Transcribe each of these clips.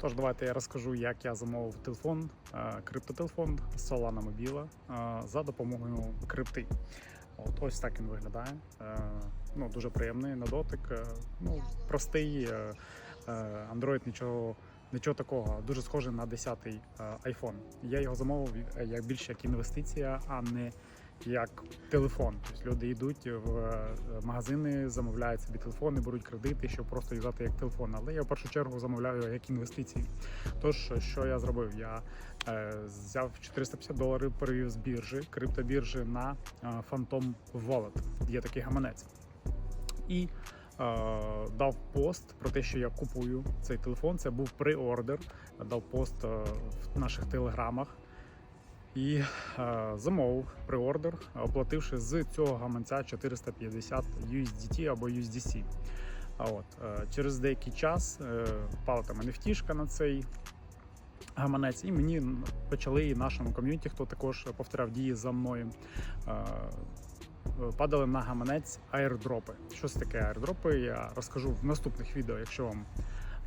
Тож давайте я розкажу, як я замовив телефон, е, криптотелефон Solana Mobile е, за допомогою крипти. От ось так він виглядає. Е, Ну, дуже приємний на дотик. Ну, простий Android нічого. Нічого такого, дуже схожий на 10-й е, iPhone. Я його замовив як більше як інвестиція, а не як телефон. Тобто люди йдуть в е, магазини, замовляють собі телефони, беруть кредити, щоб просто юзати як телефон. Але я в першу чергу замовляю як інвестиції. Тож, що я зробив? Я е, взяв 450 доларів, перевів з біржі, криптобіржі на е, Phantom Wallet. Є такий гаманець. І е, дав пост про те, що я купую цей телефон. Це був преордер. Дав пост в наших телеграмах. І е, замовив преордер, оплативши з цього гаманця 450 USDT або USDC. А от е, через деякий час е, впала там NFT на цей гаманець, і мені почали і нашому ком'юніті, хто також повторяв дії за мною. е, Падали на гаманець аірдропи. Що це таке аірдропи? Я розкажу в наступних відео, якщо вам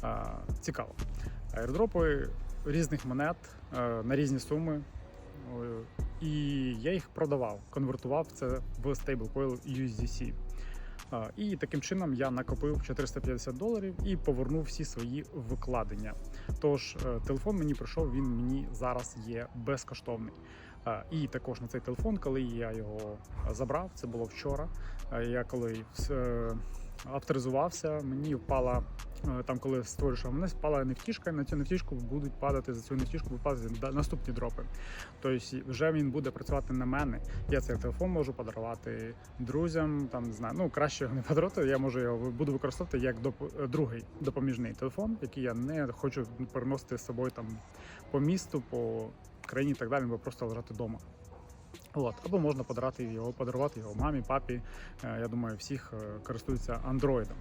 е, цікаво. Аірдропи різних монет е, на різні суми. І я їх продавав, конвертував це в стейблкоін USDC. І таким чином я накопив 450 доларів і повернув всі свої викладення. Тож е, телефон мені прийшов, він мені зараз є безкоштовний. І також на цей телефон, коли я його забрав, це було вчора. Я коли е, авторизувався, мені впала е, там, коли створюєш мене, впала нефтішка, на цю нефтішку будуть падати за цю нефтішку, будуть падати наступні дропи. Тобто вже він буде працювати на мене. Я цей телефон можу подарувати друзям. Там не знаю, ну краще його не подарувати. Я можу його буду використовувати як доп- е, другий допоміжний телефон, який я не хочу переносити з собою там по місту, по країні і так далі, бо просто лежати вдома. От, або можна подарувати його, подарувати його мамі, папі. Е, Я думаю, всіх е, користуються андроїдом.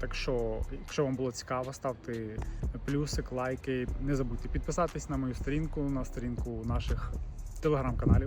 Так що, якщо вам було цікаво, ставте плюсик, лайки. Не забудьте підписатись на мою сторінку, на сторінку наших телеграм-каналів.